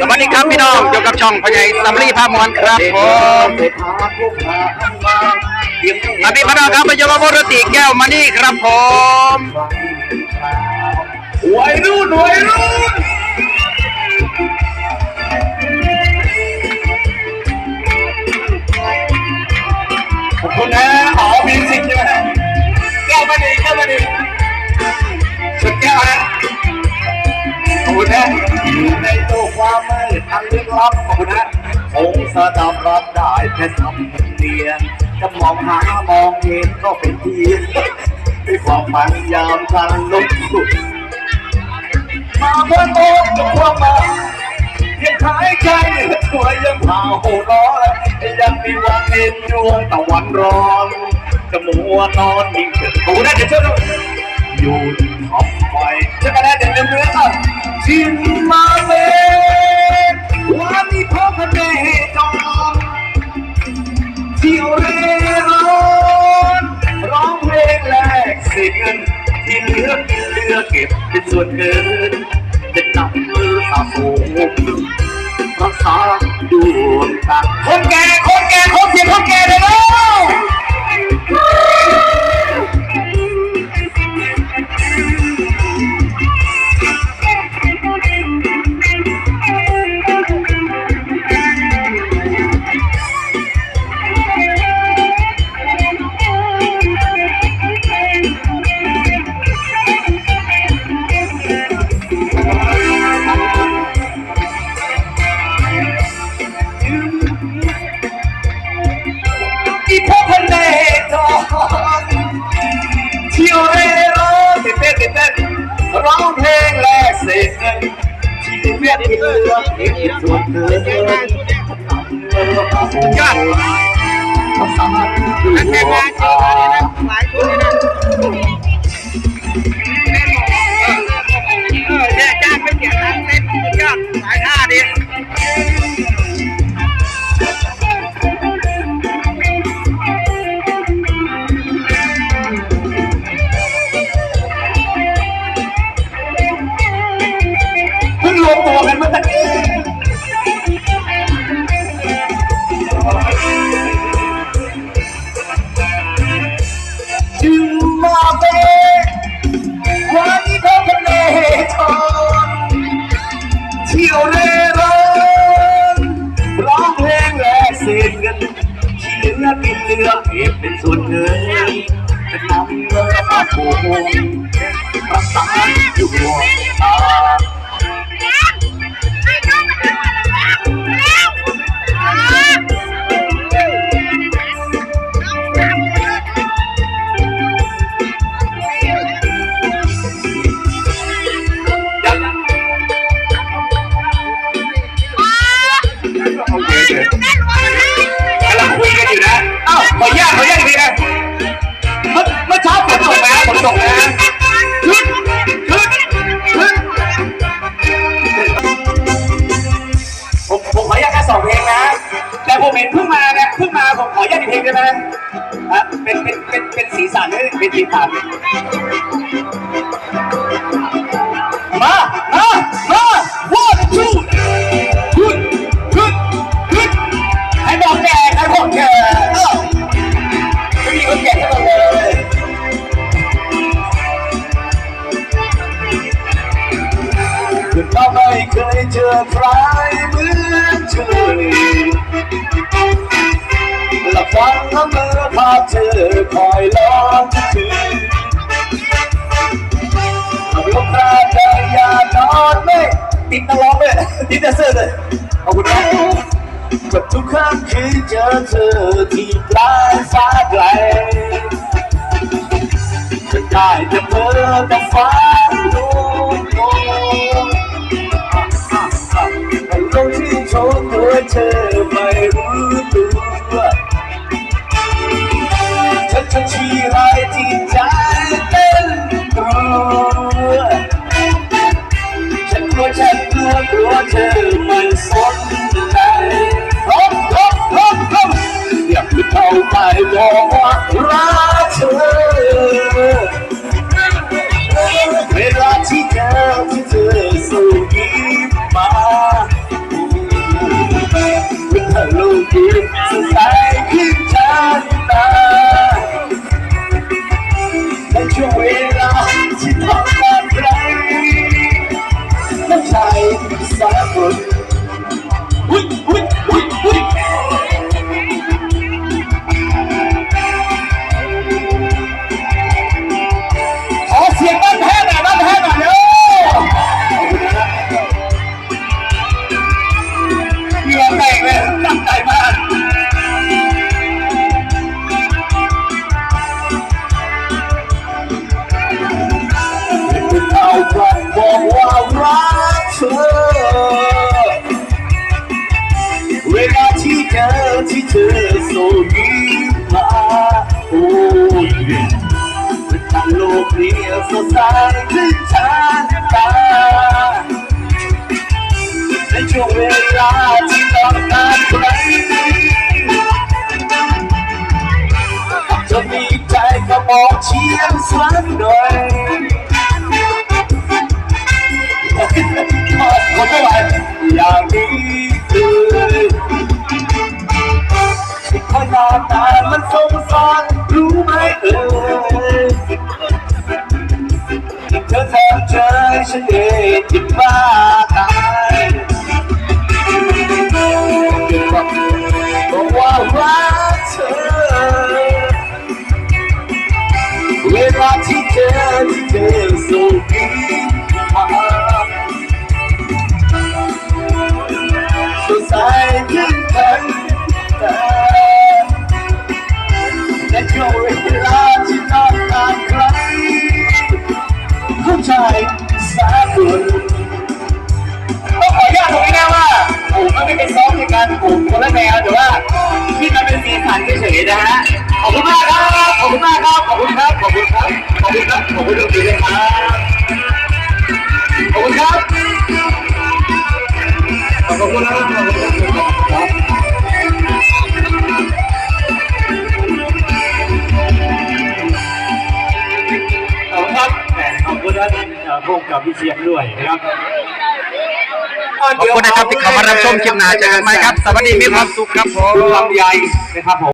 สวัสดีครับพี่น้องอยู่กับช่องพญายสัมรีภาพมวลครับผมอภิพน้องครับพยาบรติแก้วมานี่ครับผมวัยรุ่นวัยรุ่นขอบคุณนะอ๋อมีสิทธิ์ใช่ไหมแก้วมาดิแก้วมาดิสุดแก้วนะขอบคุณนะอยู่ในโลก ความมืดอันลึกลับขอบคุณนะคงสะดับรับได้แค่สำเนียงจะมองหามองเห็นก็เป็นทีด้วยความพยายามกันลดสุด มาเมื่อโตกับความมายังหายใจตัวยังเผาร้อนยังมีวันเห็นดวงตะวันร้อนจะมัวนอนนิ่งเฉยโอ้ได้เดี๋ยวเชื่อดูอยู่ทำไมจะกระได้เดี๋ยวเดี๋ยวเนื้ออะชิมมาเลย ลือเก็บเป็นส่วนเกินจะนำมือสาโผรักษาดวงตาคนแก่คนแก่คนเสียคนแก่เลยแล้ว เที่ยวเร่ร่อนเต้นเต้นเต้นร้องเพลงแลกเศษเงินชีวิตที่เหลือเก็บส่วนเกินยอดภาษาดูนักแข่งหัวงานจริงตาหลายชุดเลยนะ กินที่เลือกินเลือเก็บเป็นส่วนเกินจะนำเงินมาโกงรักษาอยู่หัวตา เห็นเพิ่งมาเนี่ยเพิ่งมาผมขออนุญาตอีกเพลงได้ไหมฮะเป็นเป็นเป็นเป็นสีสันเลยเป็นสีสันมามามา one two และฟังทั้งเมื่อภาเธอคอยล้อมถึงลูกตาเธออย่านอนไม่ติดนักร้องเลยติดแดนเซอร์เลยขอบคุณครับกับทุกครั้งคือเจอเธอที่ปลายฟ้าไกลจะได้แต่เพ้อแต่ฟ้าดูโอ้ลงที่โชว์ตัวเธอไม่รู้ ลัวกลัวเธอไม่สนใจฮบฮบฮบฮบอยากจะเข้าไปบอกว่ารักเธอ อุ้ยอุ้ยอุ้ยอุ้ยขอเสียงบ้านแพ้หน่อยบ้านแพ้หน่อยเร็วเหงื่อแตกเลยตั้งใจมากเอาควันบอกว่ารักเธอ เธอส่งยิ้มาโอ้ยเป็นทางโลกนี้สดใสขึ้นทาตาในช่วงเวลาที่ต้องการใครจะมีใจก็บอกเชียร์สักหน่อย เองที่บ้ นะฮะขอบคุณมากครับขอบคุณมากครับขอบคุณครับขอบคุณครับขอบคุณครับขอบคุณทุกทีเลยครับขอบคุณครับขอบคุณนะครับขอบคุณครับขอบคุณท่านพงกับพี่เชียงด้วยนะครับขอบคุณนะครับที่เข้ามารับชมคลิปหน้าเจอกันใหม่ครับ สวัสดีมีความสุขครับผมลำไยนะครับผม